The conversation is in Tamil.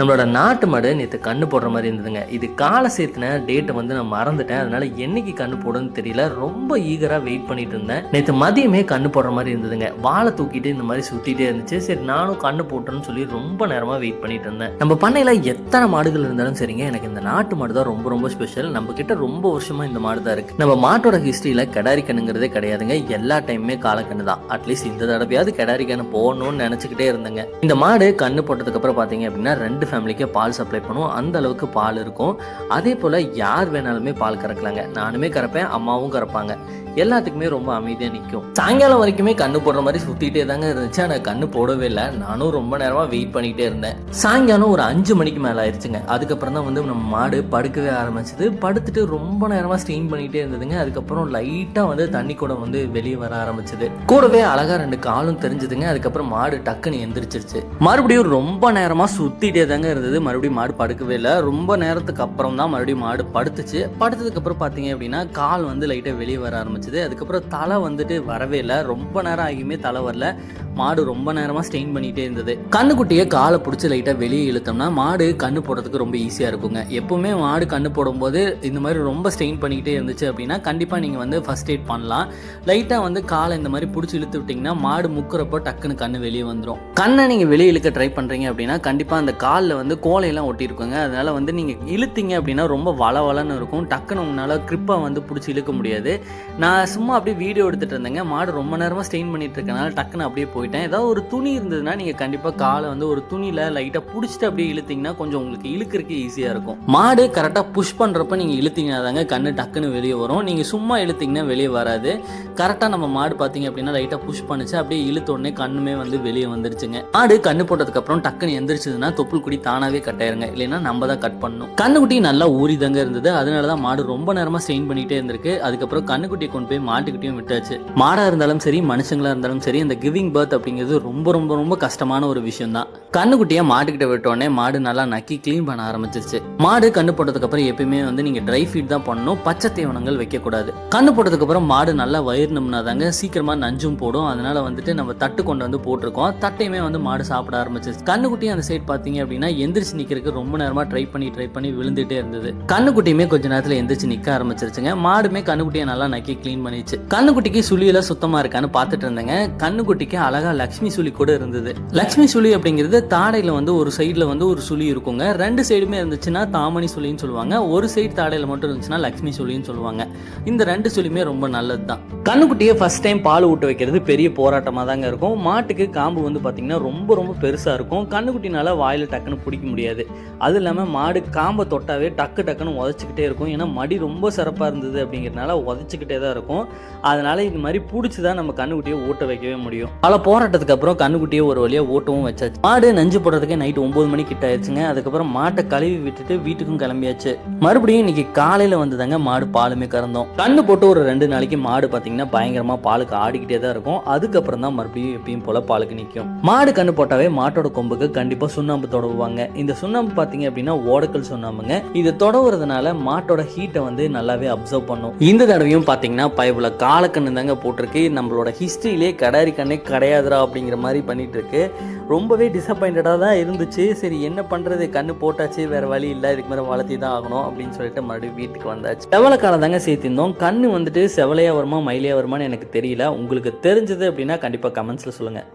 நம்மளோட நாட்டு மாடு நேற்று கண்ணு போடுற மாதிரி இருந்ததுங்க. இது காலை சேர்த்துன டேட்டை வந்து நான் மறந்துட்டேன். அதனால என்னைக்கு கண்ணு போடுன்னு தெரியல. ரொம்ப ஈகராக வெயிட் பண்ணிட்டு இருந்தேன். நேற்று மதியமே கண்ணு போடுற மாதிரி இருந்ததுங்க. வாழை தூக்கிட்டு இந்த மாதிரி சுற்றிட்டே இருந்துச்சு. சரி நானும் கண்ணு போட்டேன்னு சொல்லி ரொம்ப நேரமாக வெயிட் பண்ணிட்டு இருந்தேன். நம்ம பண்ணையில் எத்தனை மாடுகள் இருந்தாலும் சரிங்க எனக்கு இந்த நாட்டு மாடு தான் ரொம்ப ரொம்ப ஸ்பெஷல் நம்ம கிட்ட ரொம்ப வருஷமா இந்த மாடு தான் இருக்கு. நம்ம மாட்டோட ஹிஸ்ட்ரியில் கிடாரி கண்ணுங்கிறதே கிடையாதுங்க. எல்லா டைமுமே காலக்கண்ணு தான். அட்லீஸ்ட் இந்த தடவையாவது கிடாரி கண்ணு போகணும்னு நினச்சிக்கிட்டே இருந்தேங்க. இந்த மாடு கண்ணு போட்டதுக்கு அப்புறம் பார்த்தீங்க அப்படின்னா ரெண்டு ஃபேமிலிக்கு பால் சப்ளை பண்ணுவோம். அந்த அளவுக்கு பால் இருக்கும். அதே போல் யார் வேணாலுமே பால் கறக்கலாங்க. நானுமே கறப்பேன் அம்மாவும் கறப்பாங்க. எல்லாத்துக்குமே ரொம்ப அமைதியாக நிற்கும் சாயங்காலம் வரைக்குமே கண்ணு போடுற மாதிரி சுற்றிட்டே தாங்க இருந்துச்சு. ஆனால் கண்ணு போடவே இல்லை. நானும் ரொம்ப நேரமாக வெயிட் பண்ணிகிட்டே இருந்தேன். சாயங்காலம் ஒரு அஞ்சு மணிக்கு மேலே ஆயிடுச்சுங்க அதுக்கப்புறம் தான் வந்து நம்ம மாடு படுக்கவே ஆரம்பிச்சது. படுத்துட்டு ரொம்ப நேரமாக ஸ்டெயின் பண்ணிகிட்டே இருந்ததுங்க. அதுக்கப்புறம் லைட்டாக வந்து தண்ணி கூட வந்து வெளியே வர ஆரம்பிச்சது. கூடவே அழகாக ரெண்டு காலும் தெரிஞ்சதுங்க. அதுக்கப்புறம் மாடு டக்குன்னு எந்திரிச்சிருச்சு. மறுபடியும் ரொம்ப நேரமாக சுற்றிட்டே தாங்க இருந்தது. மறுபடியும் மாடு படுக்கவே இல்லை. ரொம்ப நேரத்துக்கு அப்புறம் தான் மறுபடியும் மாடு படுத்துச்சு. படுத்ததுக்கப்புறம் பார்த்தீங்க அப்படின்னா கால் வந்து லைட்டாக வெளியே வர ஆரம்பிச்சது. அதுக்கப்புறம் தலை வந்துட்டு வரவே இல்லை. ரொம்ப நேரம் ஆகியுமே தலை வரல. மாடு ரொம்ப நேரமாக ஸ்டெயின் பண்ணிகிட்டே இருந்தது. கண்ணுக்குட்டியை காலை பிடிச்சி லைட்டாக வெளியே இழுத்தோம்னா மாடு கண்ணு போடுறதுக்கு ரொம்ப ஈஸியாக இருக்குங்க. எப்போவுமே மாடு கண்ணு போடும்போது இந்த மாதிரி ரொம்ப ஸ்டெயின் பண்ணிக்கிட்டே இருந்துச்சு அப்படின்னா கண்டிப்பாக நீங்கள் வந்து ஃபர்ஸ்ட் எய்ட் பண்ணலாம். லைட்டாக வந்து காலை இந்த மாதிரி பிடிச்சி இழுத்து விட்டிங்கன்னா மாடு முக்குறப்போ டக்குன்னு கண்ணு வெளியே வந்துடும் கண்ணை நீங்கள் வெளியே இழுக்க ட்ரை பண்ணுறீங்க அப்படின்னா கண்டிப்பாக அந்த காலில் வந்து கோலையெல்லாம் ஒட்டியிருக்குங்க. அதனால் வந்து நீங்கள் இழுத்தீங்க அப்படின்னா ரொம்ப வள வளன்னு இருக்கும். டக்குன்னு உங்களால் க்ரிப்பாக வந்து பிடிச்சி இழுக்க முடியாது. நான் சும்மா அப்படியே வீடியோ எடுத்துகிட்டு இருந்தேங்க. மாடு ரொம்ப நேரமாக ஸ்டெயின் பண்ணிட்டு இருக்கனால டக்குன்னு அப்படியே போயிட்டேன். ஏதாவது ஒரு துணி இருந்ததுன்னா நீங்கள் கண்டிப்பாக காலை வந்து ஒரு துணியில் லைட்டாக பிடிச்சிட்டு அப்படியே இழுத்தீங்கன்னா கொஞ்சம் உங்களுக்கு இழுக்கிறதுக்கு ஈஸியாக இருக்கும். மாடு கரெக்டாக புஷ் பண்ணுறப்ப நீங்கள் இழுத்தீங்கன்னா தாங்க கண்ணு டக்குன்னு வெளியே வரும். நீங்கள் சும்மா இழுத்தீங்கன்னா வெளியே வராது. கரெக்டாக நம்ம மாடு பார்த்தீங்க அப்படின்னா லைட்டாக புஷ் பண்ணுச்சு. அப்படியே இழுத்த உடனே கண்ணுமே வந்து வெளியே வந்துருச்சுங்க. மாடு கண்ணு போட்டதுக்கப்புறம் டக்குன்னு எந்திரிச்சதுன்னா தொப்புள் குடி தானாகவே கட்டாயிருங்க இல்லைன்னா நம்ம தான் கட் பண்ணணும். கண்ணுக்குட்டி நல்லா ஊறி தாங்க இருந்தது. அதனால தான் மாடு ரொம்ப நேரமாக ஸ்டெயின் பண்ணிகிட்டே இருந்திருக்கு. அதுக்கப்புறம் கண்ணுக்குட்டி கொண்டு போய் மாட்டுக்கிட்டையும் விட்டாச்சு. மாடாக இருந்தாலும் சரி மனுஷங்களா இருந்தாலும் சரி இந்த கிவிங் பர்த் அப்படிங்கிறது ரொம்ப ரொம்ப ரொம்ப கஷ்டமான ஒரு விஷயம் தான் கண்ணுக்குட்டியை மாட்டுக்கிட்ட விட்டோடனே மாடு நல்லா நக்கி க்ளீன் பண்ண ஆரம்பிச்சிருச்சு. மாடு கண்ணு போட்டதுக்கு அப்புறம் எப்பயுமே வந்து நீங்க ட்ரை ஃபீட் தான் பண்ணணும் பச்சை தீவனங்கள் வைக்கக்கூடாது. கண்ணு போட்டதுக்கு அப்புறம் மாடு நல்லா வயிறுனோம்னா தாங்க சீக்கிரமா நஞ்சும் போடும். அதனால வந்துட்டு நம்ம தட்டு கொண்டு வந்து போட்டிருக்கோம். தட்டையுமே வந்து மாடு சாப்பிட ஆரம்பிச்சிருச்சு. கண்ணுக்குட்டியும் அந்த சைடு பார்த்தீங்க அப்படின்னா எந்திரிச்சு நிக்கிறதுக்கு ரொம்ப நேரமா ட்ரை பண்ணி ட்ரை பண்ணி விழுந்துட்டே இருந்தது. கண்ணுக்குட்டியுமே கொஞ்ச நேரத்தில் எந்திரிச்சு நிக்க ஆரம்பிச்சிருச்சுங்க. மாடுமே கண்ணுக்குட்டியை நல்லா நக்கி க்ளீன் பண்ணிச்சு. கண்ணுக்குட்டிக்கு சுழியெல்லாம் சுத்தமா இருக்கான்னு பார்த்துட்டு இருந்தேங்க. கண்ணுக்குட்டிக்கு அழகா லக்ஷ்மி சுழி கூட இருந்தது. லக்ஷ்மி சுழி அப்படிங்கிறது தாடையில வந்து ஒரு சைடுல வந்து ஒரு சுழி இருக்குங்க. ரெண்டு சைடுமே இருந்துச்சுன்னா தாமணி சுழின்னு சொல்லுவாங்க. ஒரு சைடு தாடையில மட்டும் இருந்துச்சுன்னா லக்ஷ்மி சுழின்னு சொல்லுவாங்க. இந்த ரெண்டு சுழியுமே ரொம்ப நல்லது தான் கண்ணுக்குட்டியை ஃபர்ஸ்ட் டைம் பால் ஊட்ட வைக்கிறது பெரிய போராட்டமாக தாங்க இருக்கும். மாட்டுக்கு காம்பு வந்து பார்த்திங்கன்னா ரொம்ப ரொம்ப பெருசாக இருக்கும். கண்ணுக்குட்டினால வாயில் டக்குன்னு பிடிக்க முடியாது. அது இல்லாமல் மாடு காம்பை தொட்டாவே டக்கு டக்குன்னு உதச்சிக்கிட்டே இருக்கும். ஏன்னா மடி ரொம்ப சிறப்பாக இருந்தது அப்படிங்கிறதுனால உதச்சிக்கிட்டே தான் இருக்கும் அதனால இது மாதிரி பிடிச்சி தான் நம்ம கண்ணுக்குட்டியை ஓட்ட வைக்கவே முடியும். பல போராட்டத்துக்கு அப்புறம் கண்ணுக்குட்டியை ஒரு வழியாக ஓட்டவும் வச்சாச்சு. மாடு நஞ்சு போடுறதுக்கே நைட்டு ஒம்பது மணி கிட்ட ஆயிடுச்சுங்க. அதுக்கப்புறம் மாட்டை கழுவி விட்டுட்டு வீட்டுக்கும் கிளம்பியாச்சு. மறுபடியும் இன்னைக்கு காலையில் வந்து தாங்க மாடு பாலுமே கறந்தோம். கண்ணு போட்டு ஒரு ரெண்டு நாளைக்கு மாடு பார்த்தீங்கன்னா பயங்கரமாக பாலுக்கு ஆடிக்கிட்டே தான் இருக்கும். அதுக்கப்புறம் தான் மறுபடியும் எப்பயும் போல பாலுக்கு நிற்கும் மாடு கண்ணு போட்டாவே மாட்டோட கொம்புக்கு கண்டிப்பாக சுண்ணாம்பு தொடவுவாங்க. இந்த சுண்ணாம்பு பார்த்தீங்க அப்படின்னா ஓடக்கல் சுண்ணாம்புங்க. இது தொடவுறதுனால மாட்டோட ஹீட்டை வந்து நல்லாவே அப்சர்வ் பண்ணும். இந்த தடவையும் பார்த்தீங்கன்னா பயபுல காலக்கண்ணு தாங்க போட்டிருக்கு. நம்மளோட ஹிஸ்ட்ரியிலே கடாரி கண்ணே கிடையாதுடா அப்படிங்கிற மாதிரி பண்ணிட்டு இருக்கு ரொம்பவே டிசப்பாயிண்டடாக தான் இருந்துச்சு. சரி என்ன பண்ணுறது கண்ணு போட்டாச்சு வேறு வழி இல்லை. இதுக்கு மேலே வளர்த்தி தான் ஆகணும் அப்படின்னு சொல்லிட்டு மறுபடியும் வீட்டுக்கு வந்தாச்சு. செவலைக்கால தாங்க சேர்த்திருந்தோம். கண்ணு வந்துட்டு செவலையாக வருமா மயிலையாக வருமான்னு எனக்கு தெரியல. உங்களுக்கு தெரிஞ்சது அப்படின்னா கண்டிப்பாக கமெண்ட்ஸில் சொல்லுங்கள்